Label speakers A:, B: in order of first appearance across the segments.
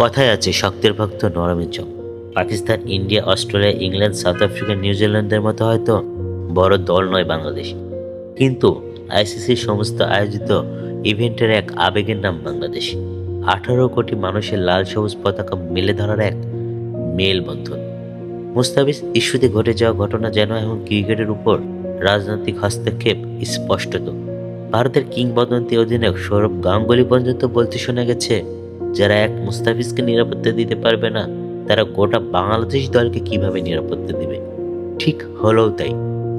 A: কথায় আছে, শক্তের ভক্ত নরমের জম Pakistan, India, Australia, England, South Africa, নিউজিল্যান্ডের মতো হয়তো বড় দল নয় বাংলাদেশ। কিন্তু আইসিসির সমস্ত আয়োজিত ইভেন্টের এক আবেগের নাম বাংলাদেশ। আঠারো কোটি মানুষের লাল সবুজ পতাকা মেলে ধরার এক মেলবন্ধন। মুস্তাফিজ, ইস্যুতে ঘটে যাওয়া ঘটনা যেন এখন ক্রিকেটের উপর রাজনৈতিক হস্তক্ষেপ স্পষ্টত। ভারতের কিংবদন্তি অধিনায়ক সৌরভ গাঙ্গুলি পর্যন্ত বলতে শোনা গেছে যারা এক মুস্তাফিজকে নিরাপত্তা দিতে পারবে না, তারা গোটা বাংলাদেশ দলকে কীভাবে নিরাপত্তা দিবে? ঠিক হলেও তাই,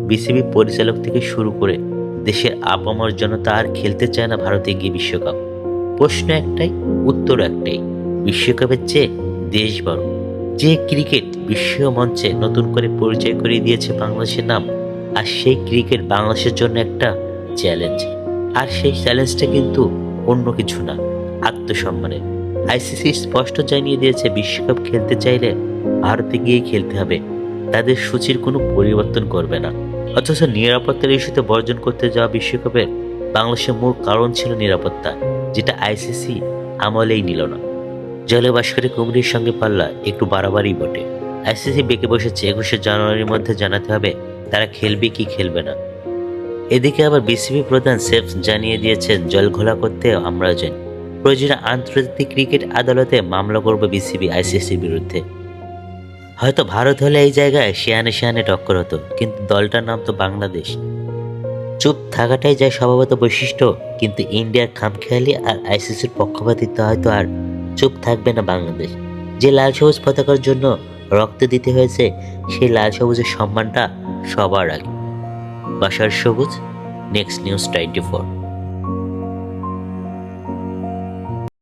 A: বিসিবি পরিচালক থেকে শুরু করে দেশের আপামর জনতা আর খেলতে চায় না ভারতে গিয়ে বিশ্বকাপ। প্রশ্ন একটাই, উত্তর একটাই, বিশ্বকাপের চেয়ে দেশ বড়। যে ক্রিকেট বিশ্ব মঞ্চে নতুন করে পরিচয় করিয়ে দিয়েছে বাংলাদেশের নাম, আর সেই ক্রিকেট বাংলাদেশের জন্য একটা চ্যালেঞ্জ আর সেই চ্যালেঞ্জটা কিন্তু অন্য কিছু না, আত্মসম্মানের। আইসিসি স্পষ্ট জানিয়ে দিয়েছে, বিশ্বকাপ খেলতে চাইলে ভারতে গিয়ে খেলতে হবে। তাদের সূচির কোনো পরিবর্তন করবে না। অথচ নিরাপত্তার ইস্যুতে বর্জন করতে যাওয়া বিশ্বকাপের বাংলাদেশের মূল কারণ ছিল নিরাপত্তা, যেটা আইসিসি আমলেই নিল না। জলে বাস করে কুমিরের সঙ্গে পাল্লা একটু বাড়াবাড়ি বটে। আইসিসি বেঁকে বসেছে, একুশে জানুয়ারির মধ্যে জানাতে হবে তারা খেলবে কি খেলবে না। এদিকে আবার বিসিবি প্রধান সেফ জানিয়ে দিয়েছেন, জল ঘোলা করতে আমরা জানি। প্রয়োজনে আন্তর্জাতিক ক্রিকেট আদালতে মামলা করবে বিসিবি আইসিসির বিরুদ্ধে। হয়তো ভারত হলে এই জায়গায় শিয়ানে শিয়ানে টক্কর হতো, কিন্তু দলটার নাম তো বাংলাদেশ। চুপ থাকাটাই যায় স্বভাবত বৈশিষ্ট্য, কিন্তু ইন্ডিয়ার খামখেয়ালি আর আইসিসির পক্ষপাতিত্ব হয়তো আর চুপ থাকবে না বাংলাদেশ। যে লাল সবুজ পতাকার জন্য রক্ত দিতে হয়েছে, সেই লাল সবুজের সম্মানটা সবার আগে। বাসার সবুজ নেক্সট নিউজ টোয়েন্টি ফোর